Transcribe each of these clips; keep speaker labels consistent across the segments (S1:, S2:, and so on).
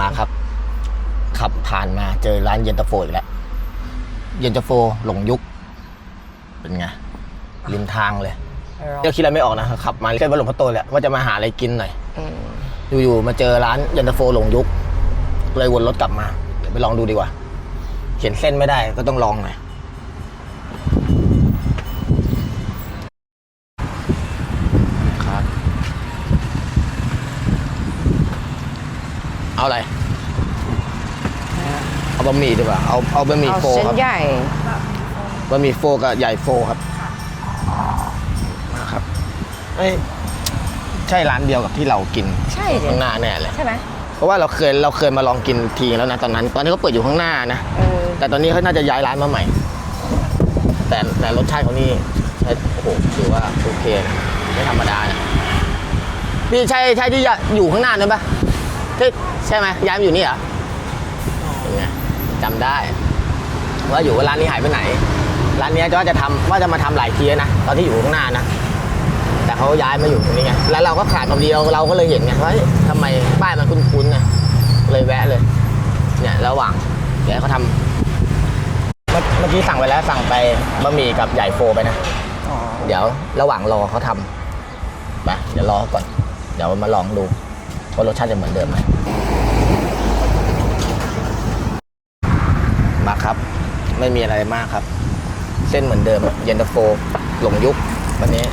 S1: มาครับ ขับผ่านมาเจอร้านเย็นตาโฟอีกแล้ว เย็นตาโฟหลงยุค เป็นไงริมทางเลยเดี๋ยวคิดอะไรไม่ออกนะขับมาเส้นวัดหลวงพ่อโตเลยว่าจะมาหาอะไรกินหน่อย
S2: อืม
S1: อยู่ๆมาเจอร้านเย็นตาโฟหลงยุค เลยวนรถกลับมาเดี๋ยวไปลองดูดีกว่า เขียนเส้นไม่ได้ก็ต้องลองหน่อยครับ เอาอะไร เอาบะหมี่ดีกว่า เอาเอาบะหมี่
S2: เอา
S1: โฟ
S2: เส้น
S1: ครับ
S2: ใหญ่
S1: บะหมี่โฟกับใหญ่โฟครับมาครับเอ้ยใช่ร้านเดียวกับที่เรากิน
S2: ใช่ดิ
S1: ข้างหน้าแน่เลย
S2: ใช่ไหม
S1: เพราะว่าเราเคยเราเคยมาลองกินทีแล้วนะตอนนั้น ตอนนี้เขาเปิดอยู่ข้างหน้านะ
S2: เออ
S1: แต่ตอนนี้เขาน่าจะย้ายร้านมาใหม่ แต่แต่รสชาติเขานี่ใช่โอ้โหถือว่าโอเคนะไม่ธรรมดานะพี่ใช่ใช่ที่อยู่ข้างหน้านั่นปะที่ ใช่ไหมย้ายมาอยู่นี่เหรอเป็นไงจำได้ ว่าอยู่ว่าร้านนี้หายไปไหน ร้านเนี้ยจะว่าจะทำว่าจะมาทำหลายทีแล้วนะตอนที่อยู่ข้างหน้านะแต่เขาย้ายมาอยู่ตรงนี้ไงแล้วเราก็ขาดคำเดียวเราก็เลยเห็นไงว่าเฮ้ยทำไมป้ายมันคุ้นๆนะเลยแวะเลย เนี่ยระหว่างเดี๋ยวให้เขาทำเมื่อเมื่อกี้สั่งไปแล้วสั่งไปบะหมี่กับใหญ่โฟไปนะ
S2: อ๋อ
S1: เดี๋ยวระหว่างรอเขาทำไปเดี๋ยวรอก่อน เดี๋ยวมาลองดู ว่ารสชาติจะเหมือนเดิมไหมมาครับ ไม่มีอะไรมากครับ เส้นเหมือนเดิมเย็นตาโฟหลงยุควันนี้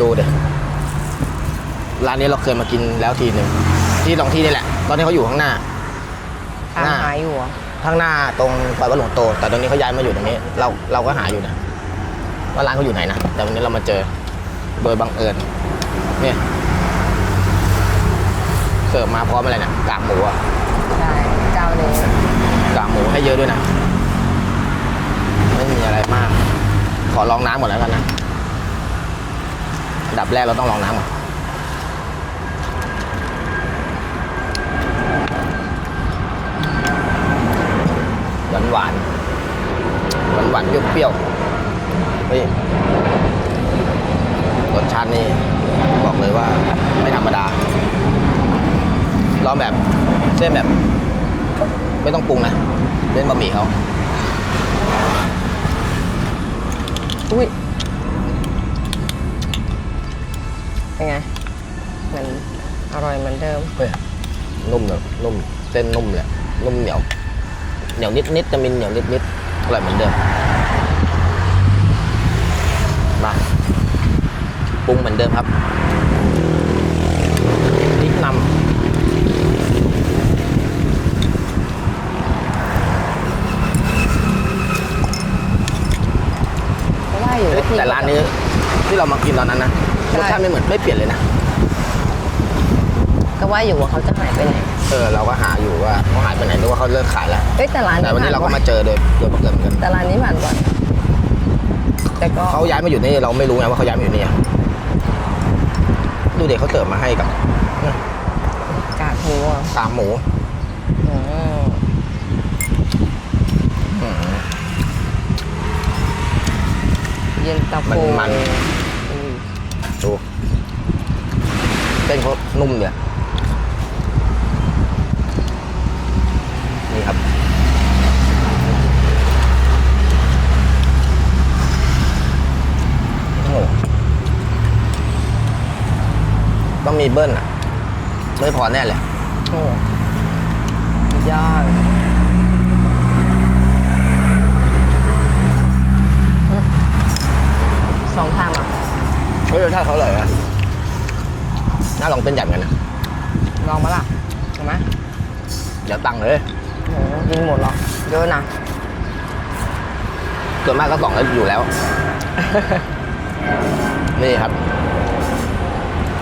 S1: ดูเดี๋ยร้านนี้เราเคยมากินแล้วทีหนึ่งที่ตรงที่นี่แหละ ตอนที่เขาอยู่ข้างหน้า
S2: ตาม
S1: หน้า
S2: หาอยู่เหรอะ
S1: ข้างหน้าตรงปอยวัดหลวงโต แต่ตอนนี้เขาย้ายมาอยู่ตรงนี้ เราเราก็หาอยู่นะว่าร้านเขาอยู่ไหนนะแต่วันนี้เรามาเจอโดยบังเอิญเนี่ยเสิร์ฟมาพร้อมอะไรเนี่ยกากหมูอะ
S2: ใช่เจ้านี้
S1: กากหมูให้เยอะด้วยนะ ไม่มีอะไรมาก ขอลองน้ำหมดแล้วกันนะอันดับแรกเราต้องลองน้ำก่อนหวานหวานหวานหวานๆเปรี้ยวๆเฮ้ยรสชาตินี่บอกเลยว่าไม่ธรรมดา ลองแบบเส้นแบบ ไม่ต้องปรุงนะเป็นบะหมี่เขา
S2: อุ้ยเป็นไงมันอร่อยเหมือนเดิม
S1: เฮ้ยนุ่มเลยนุ่มเส้นนุ่มเลยนุ่มเหนียวเหนียวนิดนิดๆจะมีเหนียวนิดนิดๆอร่อยเหมือนเดิมมาปรุงเหมือนเดิมครับพริกนำ
S2: เพ ราะว่าอยู่
S1: เฮ้ย
S2: ที่
S1: แต่ร้านนี้ที่เรามากินตอนนั้นนะ
S2: ใช่
S1: รสชาติไม่เหมือนไม่เปลี่ยนเลยนะ
S2: ก็ว่าอยู่ว่าเขาจะหายไปไหน
S1: เออเราก็หาอยู่ว่าเขาหายไปไหนนึกว่าเขาเลิกขายแล้ว
S2: เอ้ยแต่ร้าน
S1: แต่วันนี้เราก็มาเจอโดยโดยบังเอิญเหมือนกัน
S2: แต่ร้านนี้ผ่านก่อนแต่ก็
S1: เขาย้ายมาอยู่นี่เราไม่รู้ไงว่าเขาย้ายมาอยู่นี่อะดูเด็กเขาเสิร์ฟมาให้กับ
S2: กากหมูอะ
S1: กากหมู
S2: อืม
S1: อืม
S2: เย็นตาโฟ
S1: มัน
S2: อืม
S1: ดูเส้นเขานุ่มเนี่ยนี่ครับโอ้โหต้องมีเบิ้ลอะ ไม่พอแน่เลย
S2: โอ้สุดยอดอืม สองทางอะ
S1: เฮ้ยรสชาติเขาอร่อยนะน่าลองเป็นใหญ่เหมือนกันนะ
S2: ลองมาละเห็นไหม
S1: เดี๋ยวตังค์เลย
S2: โหกินหมดเหรอเยอะนะ
S1: ส่วนมากก็สองแล้วอยู่แล้ว นี่ครับ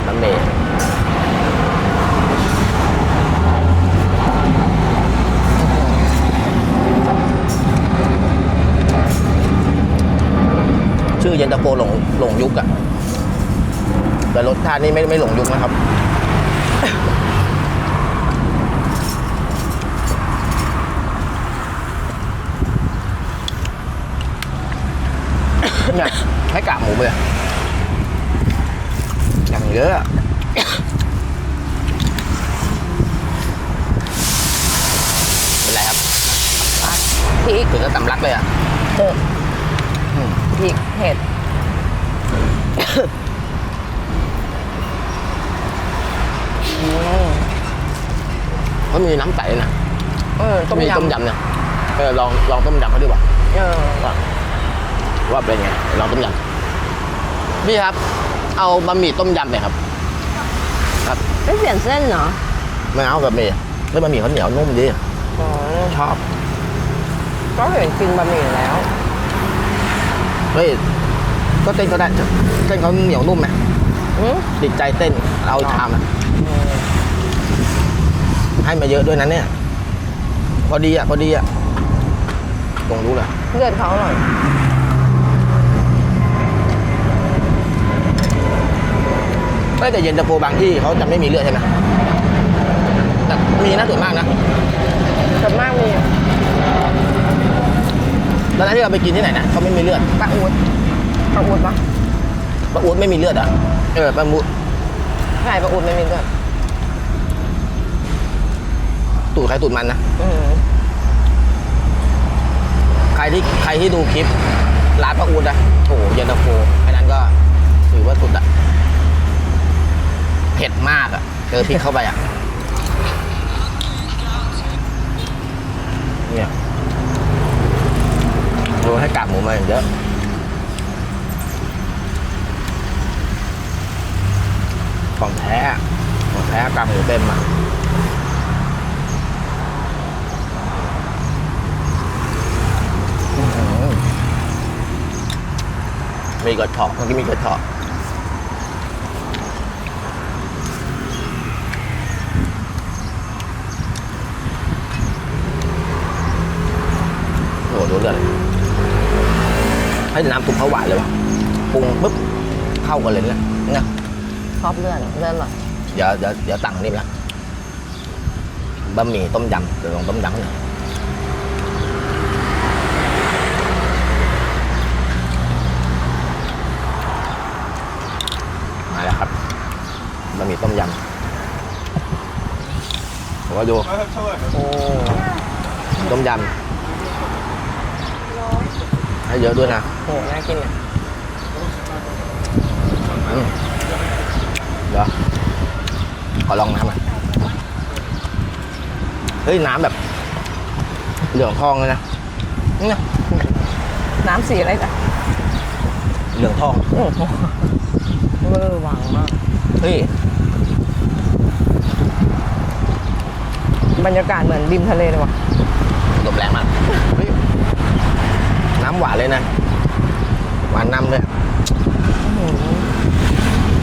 S1: บะหมี่ ชื่อเย็นตาโฟหลงหลงยุกอะแต่รสชาตินี่ไม่ไม่หลงยุกนะครับ เนี่ยให้กากหมูไปเลยอย่างเยอะเป็นไร
S2: ครับพริก
S1: ถึงก็สำลักเลยอะ
S2: ริกเผ็ดอืม
S1: เขามีน้ำใสนะ
S2: เออต้ม
S1: มี
S2: ยำ
S1: ต้มยำเนี่ยเออลองลองต้มยำเขาดีกว่า
S2: เออ
S1: ว่าว่าเป็นไงลองต้มยำพี่ครับ เอาบะหมี่ต้มยำหน่อยครับ ครับ
S2: ไม่เปลี่ยนเส้นเหรอ
S1: ไม่เอาบะหมี่ไม่บะหมี่เขาเหนียวนุ่มดี
S2: อ๋อ
S1: ชอบ
S2: ก็เห็นกินบะหมี่แล้ว
S1: เฮ้ย ก็เส้นเขาได้เส้นเขาเหนียวนุ่มไหม
S2: อืม
S1: ติดใจเส้นเอาชามอะ
S2: อืม
S1: ให้มาเยอะด้วยนะเนี่ย พอดีอะ พอดีอะตรงรู้เลย
S2: เลือดเขาอร่อย
S1: เฮ้ยแต่เย็นตาโฟบางที่เขาจะไม่มีเลือดใช่ไหมแต่มีนะส่วนมากนะ
S2: ส่วนมากมี
S1: ตอนนั้นที่เราไปกินที่ไหนนะเขาไม่มีเลือด
S2: ปลาอูดปลาอูดปะ
S1: ปลาอูดไม่มีเลือดเหรอะเออปลาอูด
S2: ใช่ปลาอูดไม่มีเลือด
S1: ตูดใครตูดมันนะ
S2: อืม
S1: ใครที่ใครที่ดูคลิปร้านปลาอูดอะโอ้โหเย็นตาโฟอันนั้นก็ถือว่าสุดอะเผ็ดมากอะเจอพริกเข้าไปอะเนี่ยโรยให้กากห มาอย่างเยอะของแท้ของแท้กำอยู่เต็มอะมีกระเทาะเมื่อกี้มีกระเทาะโอ้โหดูเลือดเลย ให้น้ำซุปเขาหวานเลยวะปรุงปุ๊บเข้ากันเลยเนี่ยนะ
S2: ชอบเลือดเลือดอร่อย
S1: เดี๋ยวเดี๋ยวเดี๋ยวตังค์นี่ไปละบะหมี่ต้มยำเดี๋ยวลองต้มยำหน่อยมาแล้วครับบะหมี่ต้มยำผมว่าดู
S2: โอ้
S1: ต้มยำ ให้เยอะด้วยนะ
S2: โหน่ากินอะ
S1: อืมเดี๋ยวขอลองน้ำหน่อยเฮ้ย น้ำแบบ เหลืองทองเลยนะนี่นะ
S2: น้ำสีอะไรจ้ะ
S1: เหลืองทอง
S2: โอ้โหเวอร์วังมาก
S1: เฮ้ย
S2: บรรยากาศเหมือนริมทะเลเลยว่ะ
S1: ลมแรงมากเฮ้ย น้ำหวานเลยนะ หวานน้ำเลย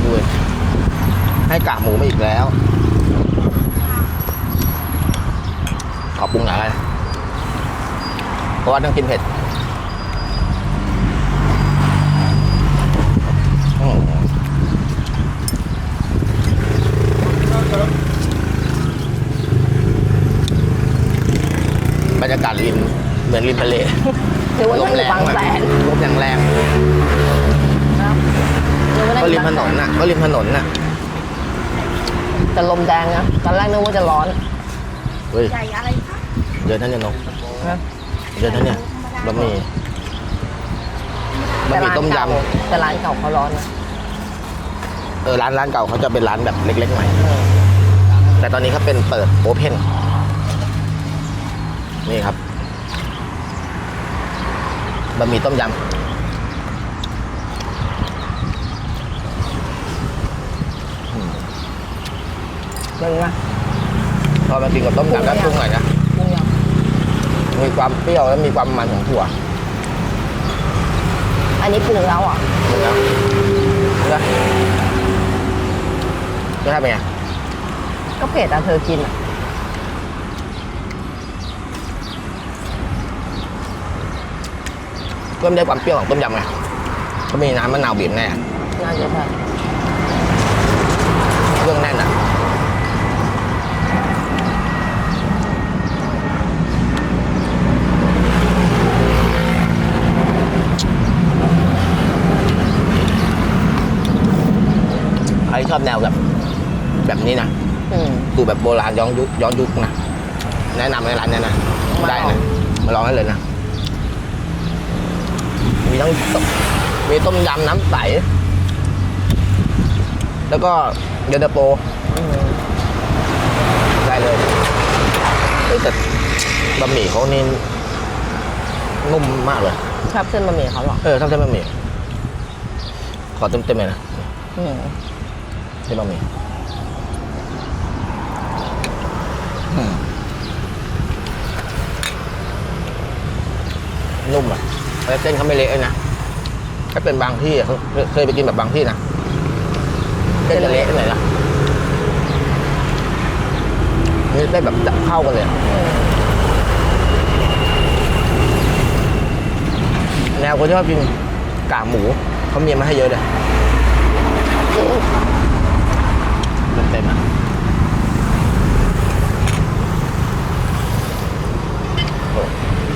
S1: ดูให้กากหมูมาอีกแล้ว ขอปรุงหน่อยเพราะว่าต้องกินเผ็ดอืมบรรยากาศริม เหมือนริมทะเล
S2: หรือว่าต้องอยู่บางแสน
S1: ลมแรงแรง
S2: ครับหรือว่า
S1: ๆก็
S2: ได้
S1: ริมถนนน่ะ ก็ริมถนนน่ะ
S2: แต่ลมแดงนะตอน แรกนึกว่าจะร้อน
S1: เฮ้ย
S3: ใหญ่อะไรคะ
S1: เดินท่านเนี่ยนก
S2: นะ
S1: เดินท่านเนี่ยบะหมี่บะหมี่ต้มย
S2: เก่าแต่ร้านเก่าเขาร้อนนะำ
S1: เออร้านร้านเก่าเขาจะเป็นร้านแบบเล็กๆหน่อย
S2: เออ
S1: แต่ตอนนี้เขาเป็นเปิดโอเพนนี่ครับบะหมี่ต้มยำอืม
S2: เป็นไง
S1: พอมากินกับต้มยำแล้วปรุงหน่อยนะ
S2: กุ้งย
S1: มีความเปรี้ยวและมีความมันของถั่วำ
S2: อันนี้ปรุงแล้วอะ
S1: นี่นะนี่นะรสชาติเป็นไง
S2: ก็เผ็ดอะเธอกินอะ
S1: ก็ไม่ได้ความเปรี้ยวของต้มยำไงก็มีน้ำมะนาวบีบแน่
S2: น่าจะใช่
S1: เครื่องแน่นอะ ชอบแนวแบบ แบบนี้นะ
S2: อืม
S1: ดูแบบโบราณย้อนยุคย้อนยุคนะแนะนำในร้านเนี้นะ
S2: มา
S1: ได้
S2: ลอ
S1: นะ
S2: ง
S1: มาลองได้เลยนะมีทั้งต้มมีต้มยำน้ำใส แล้วก็เดนเตอร์โป
S2: อืม
S1: ได้เลยเฮ้ยแต่บะหมี่เขานี่นุ่มมากเลย
S2: ชอบเส้นบะหมี่เขาเหรอ
S1: เออทำเส้นบะหมี่ ขอเต็มๆเลยนะ
S2: อืม
S1: เส้นบะหมี่อืมนุ่มอะแล้วเส้นเขาไม่เละเลยนะถ้าเป็นบางที่อะเขาเคยไปกินแบบบางที่นะเส้นจะเละหน่อยนะนี่ได้แบบจับเข้ากันเลยแนวคนชอบกินกากหมูเขามีมาให้เยอะเลย เต็มๆอะ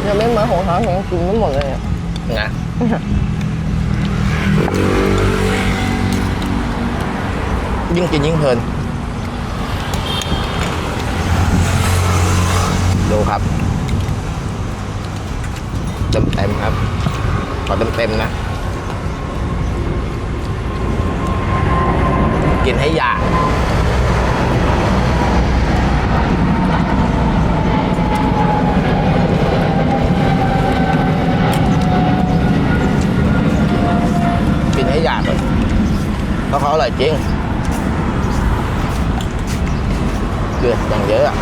S2: ยังไม่เหมือนของเขายังกินไม่หมดเลยเนี่ย
S1: นะยิ่งกินยิ่งเพลิน ดูครับ เต็มเต็มๆครับ ขอเต็มเต็มๆนะ กินให้อยากกินให้อยากเลยเพราะเขาอร่อยจริงเดือดอย่างเยอะอะ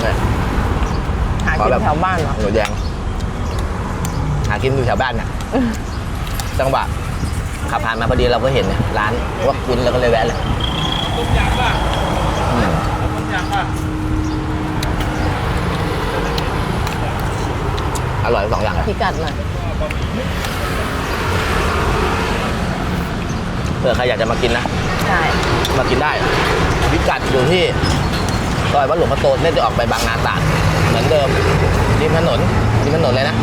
S1: เนี่ย
S2: หา
S1: ขอ
S2: กิน
S1: แบบ
S2: แถวบ้านเหรอ
S1: หมูแดงหากินอยู่แถวบ้านน่ะ จังหวะ ขับผ่านมาพอดีเราก็เห็นเนี่ยร้านว่าคุณเราก็เลยแวะเลย
S3: ต้มยำป่ะ
S1: อืม
S3: ต้มยำป่ะ
S1: อร่อยทั้งสองอย่างเลย
S2: พิกัดหน่อย
S1: เผื่อใครอยากจะมากินนะ
S2: ใช่
S1: มากินได้พิกัดอยู่ที่ซอยวัดหลวงพ่อโตเนี่ยจะออกไปบางนาตราดเหมือนเดิมริมถนนริมถนนเลยนะ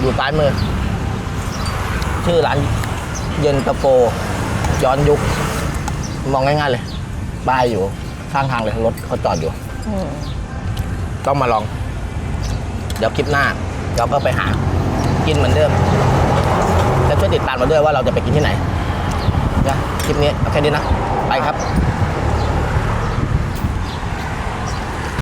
S1: อยู่ซ้ายมือ ชื่อร้าน เย็นตะโฟย้อนยุค มองง่ายๆเลยป้ายอยู่ข้างทางเลยรถเขาจอดอยู่
S2: อืม
S1: ต้องมาลอง เดี๋ยวคลิปหน้า เราก็ไปหา กินเหมือนเดิมแล้วช่วยติดตามมาด้วยว่าเราจะไปกินที่ไหนนะคลิปนี้เอาแค่นี้นะ ไปครับ